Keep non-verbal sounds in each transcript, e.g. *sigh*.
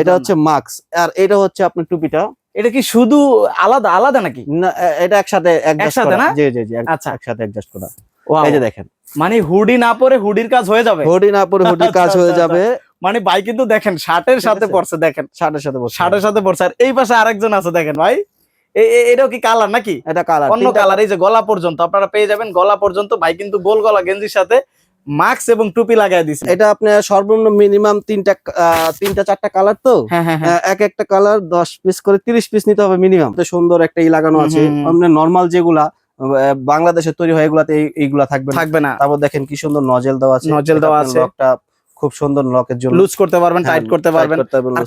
এটা হচ্ছে মাস্ক আর এটা হচ্ছে আপনার টুপিটা। এটা কি শুধু আলাদা আলাদা নাকি? না এটা একসাথে একসাথে না? জি জি জি আচ্ছা। একসাথে অ্যাডজাস্ট করা। এই যে দেখেন। মানে হুডি না পরে হুডির কাজ হয়ে যাবে? হুডি না পরে হুডি কাজ আচ্ছা, হয়ে আচ্ছা, যাবে। মানে ভাই কিন্তু দেখেন শার্টের সাথে। পড়ছে দেখেন। শার্টের সাথে বসে শার্টের সাথে পড়ছে আর এই পাশে আরেকজন আছে দেখেন ভাই। এটাও কি কালার নাকি? এটা কালার অন্য কালার এই যে গলা পর্যন্ত। আপনারা পেয়ে যাবেন গলা পর্যন্ত। ভাই কিন্তু গোল গলা গেঞ্জির সাথে মাস্ক এবং টুপি লাগাই দিছে। এটা আপনার সর্বনিম্ন মিনিমাম তিনটা তিনটা চারটা কালার তো? হ্যাঁ হ্যাঁ হ্যাঁ। এক একটা কালার দশ পিস করে তিরিশ পিস নিতে হবে মিনিমাম। তো সুন্দর একটা ই লাগানো আছে। আপনার নর্মাল যেগুলা বাংলাদেশে তৈরি হয় এগুলাতে এইগুলা থাকবে থাকবে না। তারপর দেখেন কি সুন্দর নজেল দেওয়া আছে। নজেল দেওয়া আছে। একটা খুব সুন্দর লকের জন্য। লুজ করতে পারবেন টাইট করতে পারবেন।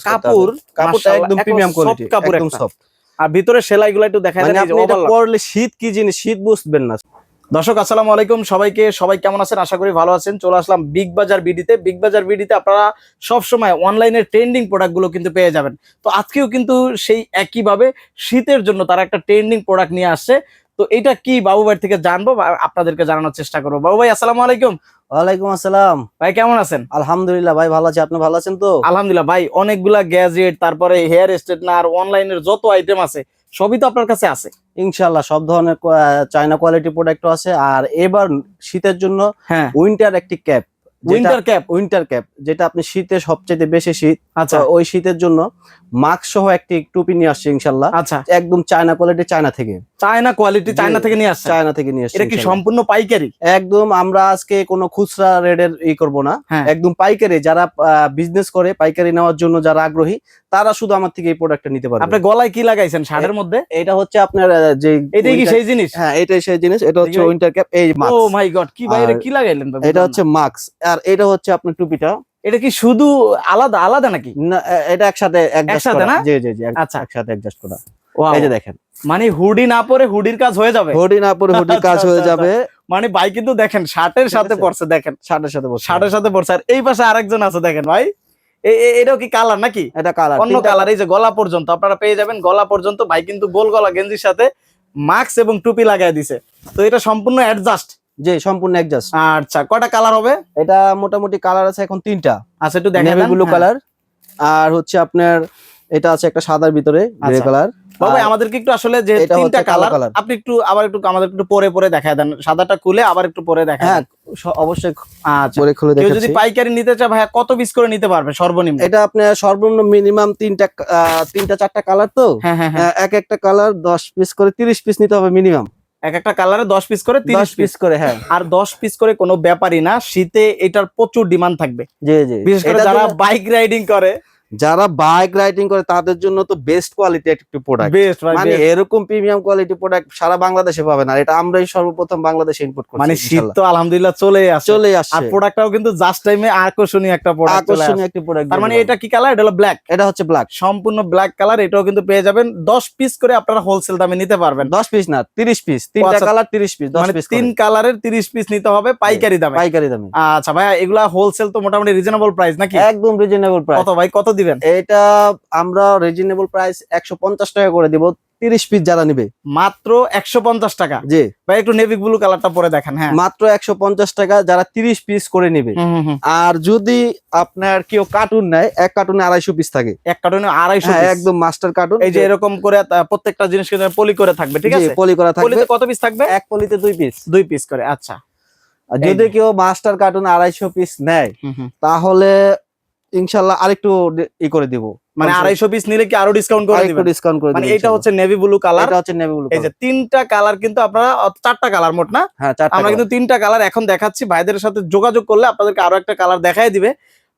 কাপড়, কাপড়টা একদম প্রিমিয়াম কোয়ালিটি কাপড় একদম। সফট আর ভিতরে সেলাইগুলো একটু দেখা মানে যায় আপনি এটা পরলে শীত কি জিনিস? শীত বুঝবেন না। দর্শক আসসালামু আলাইকুম। সবাইকে সবাই কেমন আছেন? আশা করি ভালো আছেন। চলে আসলাম বিগ বাজার বিডিতে বিগ বাজার বিডিতে আপনারা সব সময় অনলাইনে ট্রেন্ডিং প্রোডাক্টগুলো কিন্তু পেয়ে যাবেন। তো আজকেও কিন্তু সেই একইভাবে শীতের জন্য তারা একটা ট্রেন্ডিং প্রোডাক্ট নিয়ে আসছে। তো এটা কি বাবু ভাই থেকে জানব আপনাদেরকে জানানোর চেষ্টা করব। বাবু ভাই আসসালামু আলাইকুম। ওয়ালাইকুম আসসালাম। ভাই কেমন আছেন? আলহামদুলিল্লাহ ভাই ভালো আছি। আপনি ভালো আছেন তো? আলহামদুলিল্লাহ। ভাই অনেকগুলা গ্যাজেট তারপরে হেয়ার স্ট্রেটনার অনলাইনের যত আইটেম আছে সবই তো আপনার কাছে আছে। ইনশাল্লাহ সব ধরনের চায়না কোয়ালিটি প্রোডাক্ট আছে। আর এবার শীতের জন্য হ্যাঁ। উইন্টার একটি cap winter cap winter cap যেটা আপনি শীতে সবচেয়ে বেশি শীত আচ্ছা। ওই শীতের জন্য মাস্ক সহ একটি টুপি নিয়ে আসছে ইনশাল্লাহ। আচ্ছা। একদম চায়না কোয়ালিটি চায়না থেকে। চায়না কোয়ালিটি চায়না থেকে নিয়ে আসছে। চায়না থেকে নিয়ে আসছে এটা কি সম্পূর্ণ পাইকারি? একদম আমরা আজকে কোনো খুচরা রেডের ই করব না। হ্যাঁ। একদম পাইকারি যারা বিজনেস করে পাইকারি নেওয়ার জন্য যারা আগ্রহী তারা শুধু আমার থেকে এই প্রোডাক্টটা নিতে পারবে। আপনি গলায় কি লাগাইছেন শার্টের মধ্যে? এটা হচ্ছে আপনার যে এটাই কি সেই জিনিস? হ্যাঁ এটাই সেই জিনিস। এটা হচ্ছে উইন্টার ক্যাপ এই মাস্ক ও মাই গড কি আর কি লাগাইলেন এটা হচ্ছে মাস্ক আর এটা হচ্ছে আপনার টুপিটা। এটা কি শুধু আলাদা আলাদা নাকি? না এটা একসাথে একসাথে। না? জি জি জি আচ্ছা। একসাথে অ্যাডজাস্ট করা। এই যে দেখেন। মানে হুডি না পরে হুডির কাজ হয়ে যাবে? হুডি না পরে হুডির কাজ আচ্ছা, হয়ে আচ্ছা, যাবে। মানে ভাই কিন্তু দেখেন শার্টের সাথে। পড়ছে দেখেন। শার্টের সাথে বসে শার্টের সাথে পড়ছে আর এই পাশে আরেকজন আছে দেখেন ভাই। এটাও কি কালার নাকি? এটা কালার। অন্য কালার এই যে গলা পর্যন্ত। আপনারা পেয়ে যাবেন গলা পর্যন্ত। ভাই কিন্তু গোল গলা গেঞ্জির সাথে মাস্ক এবং টুপি লাগাই দিছে। তো এটা সম্পূর্ণ অ্যাডজাস্ট জি সম্পূর্ণ অ্যাডজাস্ট আচ্ছা কয়টা কালার হবে? এটা মোটামুটি কালার আছে এখন তিনটা। আচ্ছা একটু দেখেন ব্লু কালার আর হচ্ছে আপনার এটা আছে একটা সাদার ভিতরে গ্রে। কালার বাবা আমাদেরকে একটু আসলে যে তিনটা কালার। আপনি একটু আবার একটু আমাদের একটু পরে পরে দেখায় দেন। সাদাটা খুলে আবার একটু পরে দেখায় হ্যাঁ অবশ্যই আচ্ছা। পরে খুলে কেউ যদি পাইকারি নিতে চায় ভাইয়া কত পিস করে নিতে পারবে সর্বনিম্ন? এটা আপনার সর্বনিম্ন মিনিমাম তিনটা তিনটা চারটা কালার তো? হ্যাঁ হ্যাঁ হ্যাঁ। এক একটা কালার দশ পিস করে তিরিশ পিস নিতে হবে মিনিমাম এক একটা কালারে দশ পিস করে তিরিশ পিস করে হ্যাঁ। আর দশ পিস করে কোনো ব্যাপারই না শীতে এটার প্রচুর ডিমান্ড থাকবে। জি জি। বিশেষ করে যারা বাইক রাইডিং করে যারা বাইক রাইডিং করে তাদের জন্য তো বেস্ট কোয়ালিটি একটি প্রোডাক্ট বেস্ট মানে এরকম প্রিমিয়াম কোয়ালিটি প্রোডাক্ট সারা বাংলাদেশে পাবেন আর এটা আমরাই সর্বপ্রথম বাংলাদেশে ইম্পোর্ট করছি মানে শীত তো আলহামদুলিল্লাহ চলে আসছে চলে আসে। আর প্রোডাক্টটাও কিন্তু জাস্ট টাইমে আকর্ষণীয় একটা প্রোডাক্ট আকর্ষণীয় একটি প্রোডাক্ট তার মানে এটা কি কালার এটা হলো ব্ল্যাক এটা হচ্ছে ব্ল্যাক সম্পূর্ণ ব্ল্যাক কালার এটাও কিন্তু পেয়ে যাবেন। দশ পিস করে আপনারা হোলসেল দামে নিতে পারবেন। দশ পিস না তিরিশ পিস তিনটা। কালার তিরিশ পিস দশ মানে পিস তিন কালারের তিরিশ পিস নিতে হবে পাইকারি দামে। পাইকারি দামে। আচ্ছা ভাইয়া এগুলা হোলসেল তো মোটামুটি রিজনেবল প্রাইস নাকি? একদম রিজনেবল প্রাইস কত ভাই কত দিবেন? এটা আমরা রিজনেবল প্রাইস একশো পঞ্চাশ টাকা করে দিব তিরিশ পিস যারা নিবে। মাত্র একশো পঞ্চাশ টাকা? জি। ভাই একটু নেভি ব্লু কালারটা পরে দেখেন হ্যাঁ। মাত্র একশো পঞ্চাশ টাকা যারা তিরিশ পিস করে নিবে। আর যদি আপনার কেউ কার্টুন নেয় এক কার্টুনে আড়াইশো পিস থাকে। এক কার্টুনে আড়াইশো হ্যাঁ একদম মাস্টার কার্টুন এই যে এরকম করে প্রত্যেকটা জিনিস কিন্তু পলি করে থাকবে ঠিক আছে? পলি করা থাকবে। পলিতে কত পিস থাকবে? এক পলিতে দুই পিস দুই পিস করে আচ্ছা। যদি কেউ মাস্টার কার্টুন আড়াইশো পিস নেয় তাহলে ইনশাল্লাহ আরেকটু ই করে দিব। মানে আড়াইশো পিস নিলে কি আরও ডিসকাউন্ট করে দিবেন? ডিসকাউন্ট করে মানে এটা হচ্ছে নেভি ব্লু কালার এটা হচ্ছে নেভি ব্লু এই যে তিনটা কালার কিন্তু আপনারা চারটা কালার মোট না? হ্যাঁ চারটা আমরা কিন্তু তিনটা কালার এখন দেখাচ্ছি। ভাইদের সাথে যোগাযোগ করলে আপনাদেরকে আরও একটা কালার দেখাই দিবে।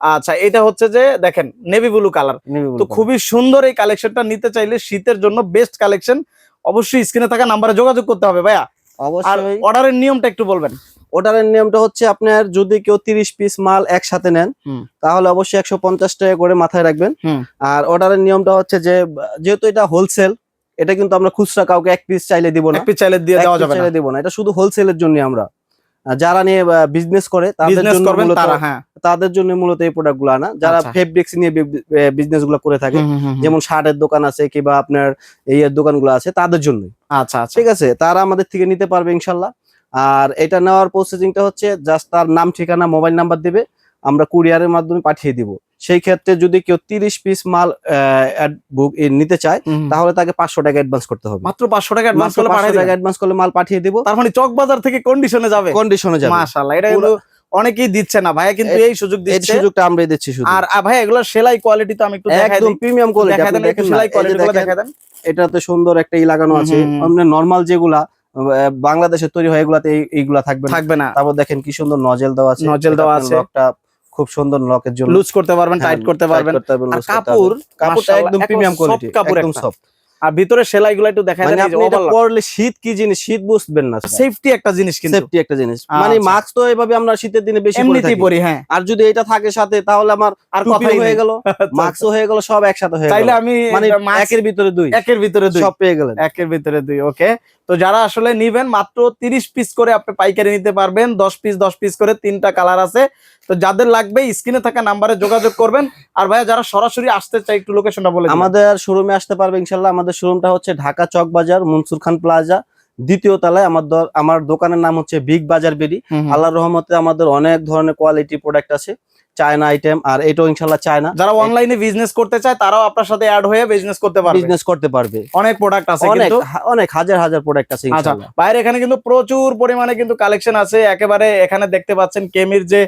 আচ্ছা এটা হচ্ছে যে দেখেন নেভি ব্লু কালার তো খুবই সুন্দর এই কালেকশনটা নিতে চাইলে শীতের জন্য বেস্ট কালেকশন অবশ্যই স্ক্রিনে থাকা নাম্বারে যোগাযোগ করতে হবে ভাইয়া। আর অবশ্যই। অর্ডারের নিয়মটা একটু বলবেন। অর্ডারের নিয়মটা হচ্ছে আপনার যদি কেউ তিরিশ পিস মাল একসাথে নেন তাহলে অবশ্যই একশো পঞ্চাশ টাকা করে মাথায় রাখবেন। আর অর্ডারের নিয়মটা হচ্ছে যে যেহেতু এটা হোলসেল এটা কিন্তু আমরা খুচরা কাউকে এক পিস চাইলে দিব না। এক পিস চাইলে দিয়ে দেওয়া যাবে না। চাইলে দিব না। এটা শুধু হোলসেলের জন্য আমরা। যারা নিয়ে বিজনেস করে তাদের জন্য মূলত হ্যাঁ। তাদের জন্য মূলত এই প্রোডাক্টগুলো আনা। যারা আচ্ছা। ফেব্রিক্স নিয়ে বিজনেসগুলো করে থাকে। যেমন শার্টের দোকান আছে কিংবা আপনার এই দোকানগুলো আছে তাদের জন্য আচ্ছা আচ্ছা। ঠিক আছে? তারা আমাদের থেকে নিতে পারবে ইনশাল্লাহ। আর এটা নেওয়ার প্রসেসিংটা হচ্ছে জাস্ট তার নাম ঠিকানা মোবাইল নাম্বার দিবে আমরা কুরিয়ারের মাধ্যমে পাঠিয়ে দিব। সেই ক্ষেত্রে যদি কেউ তিরিশ পিস মাল বুক নিতে চায় তাহলে তাকে পাঁচশো টাকা অ্যাডভান্স করতে হবে। মাত্র পাঁচশো টাকা অ্যাডভান্স করলে টাকা অ্যাডভান্স করলে মাল পাঠিয়ে দিব। তার মানে চক বাজার থেকে কন্ডিশনে যাবে। কন্ডিশনে যাবে। মাশাআল্লাহ এটা কিন্তু অনেকেই দিচ্ছে না। ভাইয়া কিন্তু এই সুযোগ এই সুযোগটা আমরাই দিচ্ছি শুধু। আর আ, ভাইয়া এগুলো সেলাই কোয়ালিটি তো আমি একটু দেখাই একদম দিই। প্রিমিয়াম কোয়ালিটি দেখা আপনি দেন সেলাই এই যে কোয়ালিটি গুলো দেন। এটাতে সুন্দর একটা ই লাগানো আছে। আপনার নরমাল যেগুলা বাংলাদেশে তৈরি হয় এগুলাতে এইগুলা থাকবে থাকবে না। তারপর দেখেন কি সুন্দর নজেল দেওয়া আছে। নজেল দেওয়া আছে। একটা খুব সুন্দর লকের জন্য। লুজ করতে পারবেন হ্যাঁ, টাইট করতে পারবেন। কাপড়, কাপড়টা একদম একদম প্রিমিয়াম কোয়ালিটি একদম সফট আর ভিতরে সেলাইগুলো একটু দেখা মানে দেন আপনি এটা পরলে শীত কি জিনিস? শীত বুঝবেন না সেফটি একটা জিনিস কিন্তু। সেফটি একটা জিনিস। মানে আচ্ছা। মাস্ক তো এভাবে আমরা শীতের দিনে বেশি এমনিতেই পরি হ্যাঁ। আর যদি এটা থাকে সাথে তাহলে আমার আর কথাই হয়ে গেল। মাস্কও হয়ে গেল সব একসাথে হয়ে গেল। আমি মানে একের ভিতরে দুই। একের ভিতরে দুই। সব পেয়ে গেলেন। একের ভিতরে দুই ওকে তো যারা আসলে নিবেন মাত্র তিরিশ পিস করে আপনি পাইকারি নিতে পারবেন। দশ পিস দশ পিস করে তিনটা কালার আছে। তো যাদের লাগবে স্ক্রিনে থাকা নাম্বারে যোগাযোগ করবেন। আর ভাইয়া যারা সরাসরি আসতে চাই একটু লোকেশনটা বলে। আমাদের শোরুমে আসতে পারবে ইনশাল্লাহ। আমাদের শোরুমটা হচ্ছে ঢাকা চক বাজার মনসুর খান প্লাজা। দ্বিতীয় তলায় আমার আমার দোকানের নাম হচ্ছে বিগ বাজার বেরি। আল্লাহর রহমতে আমাদের অনেক ধরনের কোয়ালিটি প্রোডাক্ট আছে। চায়না আইটেম আর এটাও ইনশাল্লাহ চায়না যারা অনলাইনে বিজনেস করতে চায় তারাও আপনার সাথে অ্যাড হয়ে বিজনেস করতে পারবে। বিজনেস করতে পারবে। অনেক প্রোডাক্ট আছে অনেক কিন্তু। অনেক হাজার হাজার প্রোডাক্ট আছে আচ্ছা ইনশাল্লাহ বাইরে এখানে কিন্তু প্রচুর পরিমাণে কিন্তু কালেকশন আছে। একেবারে এখানে দেখতে পাচ্ছেন কেমির যে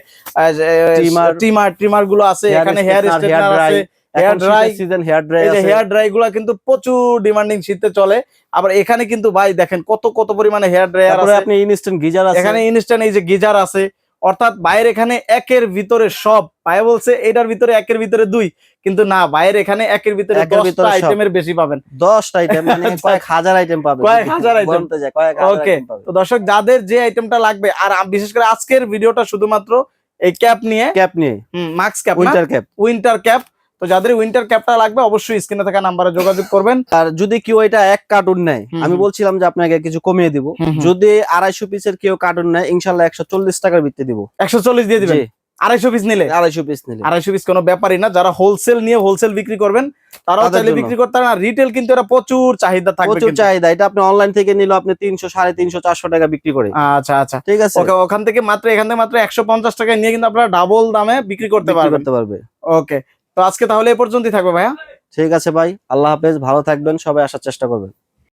ট্রিমার ট্রিমারগুলো আছে। এখানে হেয়ার স্ট্রেটনার আছে। Hair dry season hair dry এই যে আছে। হেয়ার ড্রাই গুলা কিন্তু প্রচুর ডিমান্ডিং শীতে চলে। আবার এখানে কিন্তু ভাই দেখেন কত কত পরিমাণে হেয়ার ড্রায়ার আছে। আপনি ইনস্ট্যান্ট গিজার আছে। এখানে ইনস্ট্যান্ট এই যে গিজার আছে। অর্থাৎ বাইরে এখানে একের ভিতরে সব। ভাই বলছে এটার ভিতরে একের ভিতরে দুই। কিন্তু না বাইরে এখানে একের ভিতরে দশটা আইটেমের বেশি পাবেন। দশটা আইটেম মানে *laughs* কয়েক হাজার আইটেম পাবে কয়েক হাজার item। বলতে যায় কয়েক হাজার ওকে তো দর্শক যাদের যে আইটেমটা লাগবে আর বিশেষ করে আজকের ভিডিওটা শুধুমাত্র এই ক্যাপ নিয়ে ক্যাপ নিয়ে। Mask cap winter cap winter cap তো যাদের উইন্টার ক্যাপটা লাগবে অবশ্যই স্ক্রিনে থাকা নাম্বারে যোগাযোগ করবেন। আর যদি কেউ এটা এক কার্টুন নেয় আমি বলছিলাম যে আপনাকে কিছু কমিয়ে দিব। যদি আড়াইশো পিসের কেউ কার্টুন নেয় ইনশাল্লাহ একশো চল্লিশ টাকার ভিত্তি দিব। একশো চল্লিশ দিয়ে দিবেন? আড়াইশো পিস নিলে? আড়াইশো পিস নিলে। আড়াইশো পিস কোনো ব্যাপারই না যারা হোলসেল নিয়ে হোলসেল বিক্রি করবেন তারাও চাইলে বিক্রি করতে পারেন। রিটেল কিন্তু এটা প্রচুর চাহিদা থাকবে প্রচুর চাহিদা। এটা আপনি অনলাইন থেকে নিলে আপনি তিনশো সাড়ে তিনশো চারশো টাকা বিক্রি করে। আচ্ছা আচ্ছা। ঠিক আছে। ওকে ওখান থেকে মাত্র এখান থেকে মাত্র একশো পঞ্চাশ টাকায় নিয়ে কিন্তু আপনারা ডাবল দামে বিক্রি করতে পারবেন। করতে পারবে। ওকে। তো আজকে তাহলে এ পর্যন্তই থাকবে ভাইয়া। ঠিক আছে ভাই, আল্লাহ হাফেজ, ভালো থাকবেন, সবাই আসার চেষ্টা করবেন।